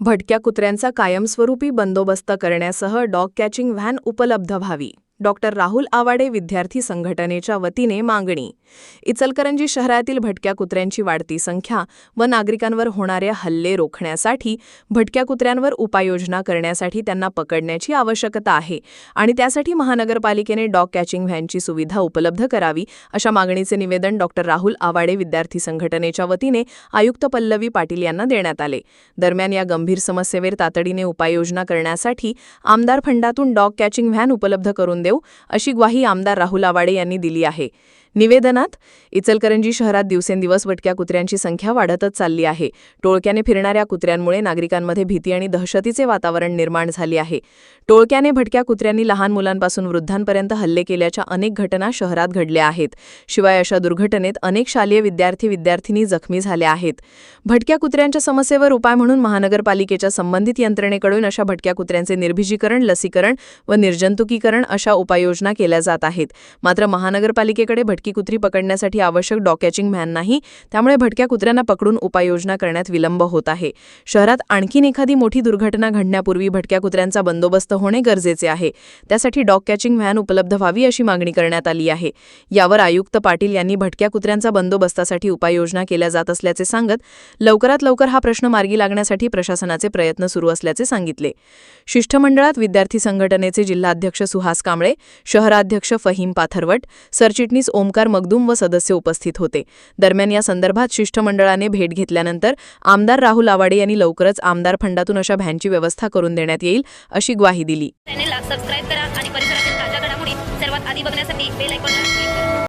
भटक्या कुत्र्यांचा कायमस्वरूपी बंदोबस्त करण्यासह डॉग कॅचिंग व्हॅन उपलब्ध व्हावी. डॉक्टर राहुल आवाडे विद्यार्थी संघटनेच्या वतीने मागणी. इचलकरंजी शहरातील भटक्या कुत्र्यांची वाढती संख्या व नागरिकांवर होणाऱ्या हल्ले रोखण्यासाठी भटक्या कुत्र्यांवर उपाययोजना करण्यासाठी त्यांना पकडण्याची आवश्यकता आहे आणि त्यासाठी महानगरपालिकेने डॉग कॅचिंग व्हॅनची सुविधा उपलब्ध करावी अशा मागणीचे निवेदन डॉक्टर राहुल आवाडे विद्यार्थी संघटनेच्या वतीने आयुक्त पल्लवी पाटील यांना देण्यात आले. दरम्यान या गंभीर समस्येवर तातडीने उपाययोजना करण्यासाठी आमदार फंडातून डॉग कॅचिंग व्हॅन उपलब्ध करून देऊ अशी ग्वाही आमदार राहुल आवाडे यांनी दिली आहे. निवेदनात इचलकरंजी शहरात दिवसेंदिवस भटक्या कुत्र्यांची संख्या वाढतच चालली आहे. टोळक्याने फिरणाऱ्या कुत्र्यांमुळे नागरिकांमध्ये भीती आणि दहशतीचे वातावरण निर्माण झाले आहे. टोळक्याने भटक्या कुत्र्यांनी लहान मुलांपासून वृद्धांपर्यंत हल्ले केल्याच्या अनेक घटना शहरात घडल्या आहेत. शिवाय अशा दुर्घटनेत अनेक शालेय विद्यार्थी विद्यार्थिनी जखमी झाल्या आहेत. भटक्या कुत्र्यांच्या समस्येवर उपाय म्हणून महानगरपालिकेच्या संबंधित यंत्रणेकडून अशा भटक्या कुत्र्यांचे निर्भिजीकरण लसीकरण व निर्जंतुकीकरण अशा उपाययोजना केल्या जात आहेत. मात्र महानगरपालिकेकडे भटकी कुत्री पकडण्यासाठी आवश्यक डॉकॅचिंग व्हॅन नाही त्यामुळे भटक्या कुत्र्यांना पकडून उपाययोजना करण्यात विलंब होत आहे. शहरात आणखीन एखादी मोठी दुर्घटना घडण्यापूर्वी भटक्या कुत्र्यांचा बंदोबस्त होणे गरजेचे आहे. त्यासाठी डॉग कॅचिंग व्हॅन उपलब्ध व्हावी अशी मागणी करण्यात आली आहे. यावर आयुक्त पाटील यांनी भटक्या कुत्र्यांचा बंदोबस्तासाठी उपाययोजना केल्या जात असल्याचे सांगत लवकरात लवकर हा प्रश्न मार्गी लागण्यासाठी प्रशासनाचे प्रयत्न सुरू असल्याचे सांगितले. शिष्टमंडळात विद्यार्थी संघटनेचे जिल्हाध्यक्ष सुहास कांबळे शहराध्यक्ष फहीम पाथरवट सरचिटणीस ओमकार मगदूम व सदस्य उपस्थित होते. दरम्यान या संदर्भात शिष्टमंडळाने भेट घेतल्यानंतर आमदार राहुल आवाडे यांनी लवकरच आमदार फंडातून अशा व्हॅनची व्यवस्था करून देण्यात येईल अशी ग्वाही दिली. सबस्क्राईब करा आणि परिसरातील ताज्या घडामोडी सर्वात आधी बघण्यासाठी बेल